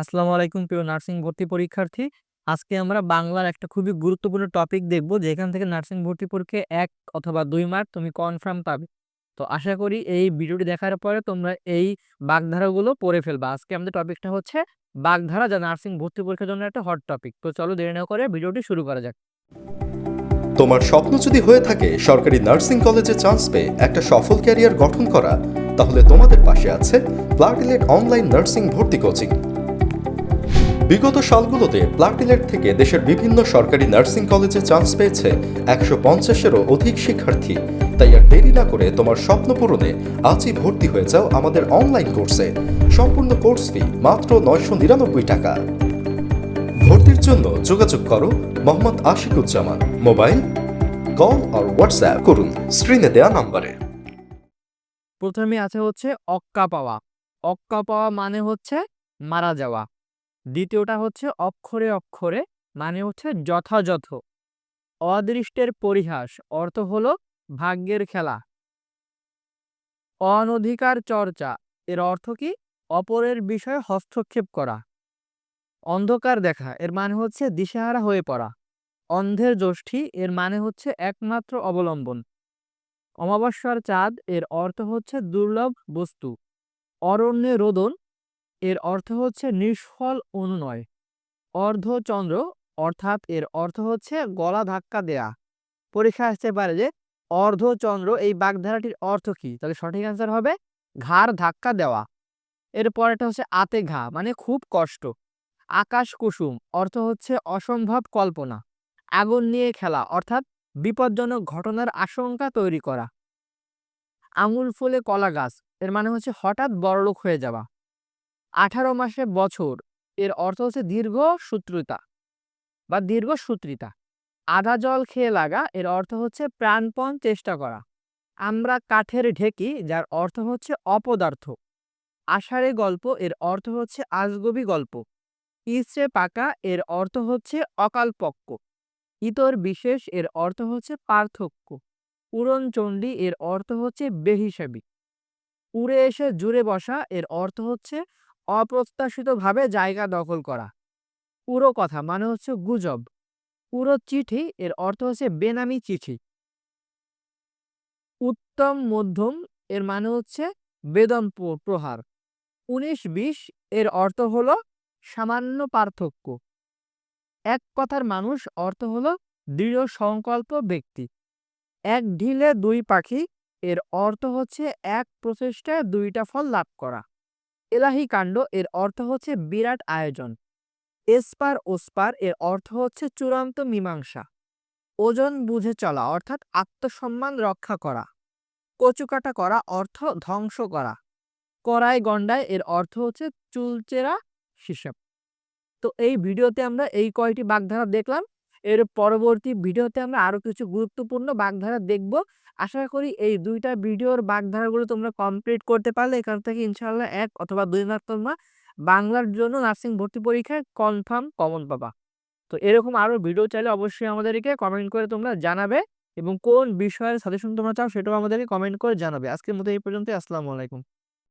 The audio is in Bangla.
আসসালামু আলাইকুম প্রিয় নার্সিং ভর্তি পরীক্ষার্থী। আজকে আমরা বাংলার একটা খুবই গুরুত্বপূর্ণ টপিক দেখব, যেখান থেকে নার্সিং ভর্তি পরীক্ষায় এক অথবা দুই মার্ক তুমি কনফার্ম পাবে। তো আশা করি এই ভিডিওটি দেখার পরে তোমরা এই বাগধারাগুলো পড়ে ফেলবা। আজকে আমাদের টপিকটা হচ্ছে বাগধারা যা নার্সিং ভর্তি পরীক্ষার জন্য একটা হট টপিক। তো চলো দেরি না করে ভিডিওটি শুরু করা যাক। তোমার স্বপ্ন যদি হয়ে থাকে সরকারি নার্সিং কলেজে চান্স পেয়ে একটা সফল ক্যারিয়ার গঠন করা, তাহলে তোমাদের পাশে আছে প্লাটিলেট অনলাইন নার্সিং ভর্তি কোচিং বিগত সালগুলোতে প্লাটিলেট থেকে দেশের বিভিন্ন সরকারি নার্সিং কলেজে চান্স পেয়েছে একশো পঞ্চাশেরও অধিক শিক্ষার্থী। তাই আর দেরি না করে তোমার স্বপ্ন পূরণে আজই ভর্তি হয়ে যাও আমাদের অনলাইন কোর্সে। সম্পূর্ণ কোর্স ফি মাত্র নয়শো নিরানব্বই টাকা। ভর্তির জন্য যোগাযোগ করো মোহাম্মদ আশিকুজ্জামান। মোবাইল, কল আর হোয়াটসঅ্যাপ করুন স্ক্রিনে দেওয়া নম্বরে। প্রথমে আছে হচ্ছে অক্কা পাওয়া। অক্কা পাওয়া মানে হচ্ছে মারা যাওয়া। দ্বিতীয়টা হচ্ছে অক্ষরে অক্ষরে মানে হচ্ছে যথাযথ। অদৃষ্টের পরিহাস, অর্থ হল ভাগ্যের খেলা। অনধিকার চর্চা, এর অর্থ কি অপরের বিষয়ে হস্তক্ষেপ করা। অন্ধকার দেখা, এর মানে হচ্ছে দিশেহারা হয়ে পড়া। অন্ধের যষ্ঠী, এর মানে হচ্ছে একমাত্র অবলম্বন। অমাবস্যার চাঁদ, এর অর্থ হচ্ছে দুর্লভ বস্তু। অরণ্যে রোদন এর অর্থ হচ্ছে নিষ্ফল অনুনয়। অর্ধচন্দ্র অর্থাৎ এর অর্থ হচ্ছে গলা ধাক্কা দেয়া। পরীক্ষা আসতে পারে যে অর্ধচন্দ্র এই বাগধারাটির অর্থ কি? তাহলে সঠিক অ্যান্সার হবে ঘাড় ধাক্কা দেওয়া। এরপর এটা হচ্ছে আতে ঘা মানে খুব কষ্ট। আকাশ কুসুম, অর্থ হচ্ছে অসম্ভব কল্পনা। আগুন নিয়ে খেলা, অর্থাৎ বিপজ্জনক ঘটনার আশঙ্কা তৈরি করা। আঙুল ফুলে কলা গাছ, এর মানে হচ্ছে হঠাৎ বড়লোক হয়ে যাওয়া। আঠারো মাসে বছর এর অর্থ হচ্ছে দীর্ঘ সূত্রতা বা দীর্ঘ সূত্রিতা। আধা জল খেয়ে লাগা, এর অর্থ হচ্ছে প্রাণপণ চেষ্টা করা। আমরা কাঠের ঢেকি, যার অর্থ হচ্ছে অপদার্থ। আষাঢ়ে গল্প, এর অর্থ হচ্ছে আজগবি গল্প। ইসরে পাকা, এর অর্থ হচ্ছে অকালপক্ক ইতর বিশেষ, এর অর্থ হচ্ছে পার্থক্য। উড়নচণ্ডী এর অর্থ হচ্ছে বেহিসাবি। উড়ে এসে জুড়ে বসা, এর অর্থ হচ্ছে অপ্রত্যাশিতভাবে জায়গা দখল করা। পুরো কথা মানে হচ্ছে গুজব। পুরো চিঠি এর অর্থ হচ্ছে বেনামি চিঠি। উত্তম মধ্যম এর মানে হচ্ছে বেদম প্রহার। উনিশ বিশ এর অর্থ হলো সামান্য পার্থক্য। এক কথার মানুষ অর্থ হলো দৃঢ় সংকল্প ব্যক্তি। এক ঢিলে দুই পাখি এর অর্থ হচ্ছে এক প্রচেষ্টায় দুইটা ফল লাভ করা। এলাহি কাণ্ড এর অর্থ হচ্ছে বিরাট আয়োজন। এসপার ওসপার এর অর্থ হচ্ছে চূড়ান্ত মীমাংসা। ওজন বুঝে চলা, অর্থাৎ আত্মসম্মান রক্ষা করা। কচুকাটা করা, অর্থ ধ্বংস করা। কড়াই গন্ডায় এর অর্থ হচ্ছে চুলচেরা হিসাব। তো এই ভিডিওতে আমরা এই কয়টি বাগধারা দেখলাম। এর পরবর্তী ভিডিওতে আমরা আরও কিছু গুরুত্বপূর্ণ বাগধারা দেখব। আশা করি এই দুইটা ভিডিওর বাগধারাগুলো তোমরা কমপ্লিট করতে পারলে এখান থেকে ইনশাল্লাহ এক অথবা ২ মার্ক তোমরা বাংলার জন্য নার্সিং ভর্তি পরীক্ষায় কনফার্ম কমন পাবা। তো এরকম আরও ভিডিও চাইলে অবশ্যই আমাদেরকে কমেন্ট করে তোমরা জানাবে এবং কোন বিষয়ের সাজেশন তোমরা চাও সেটাও আমাদেরকে কমেন্ট করে জানাবে। আজকের মতো এই পর্যন্তই। আসসালামু আলাইকুম।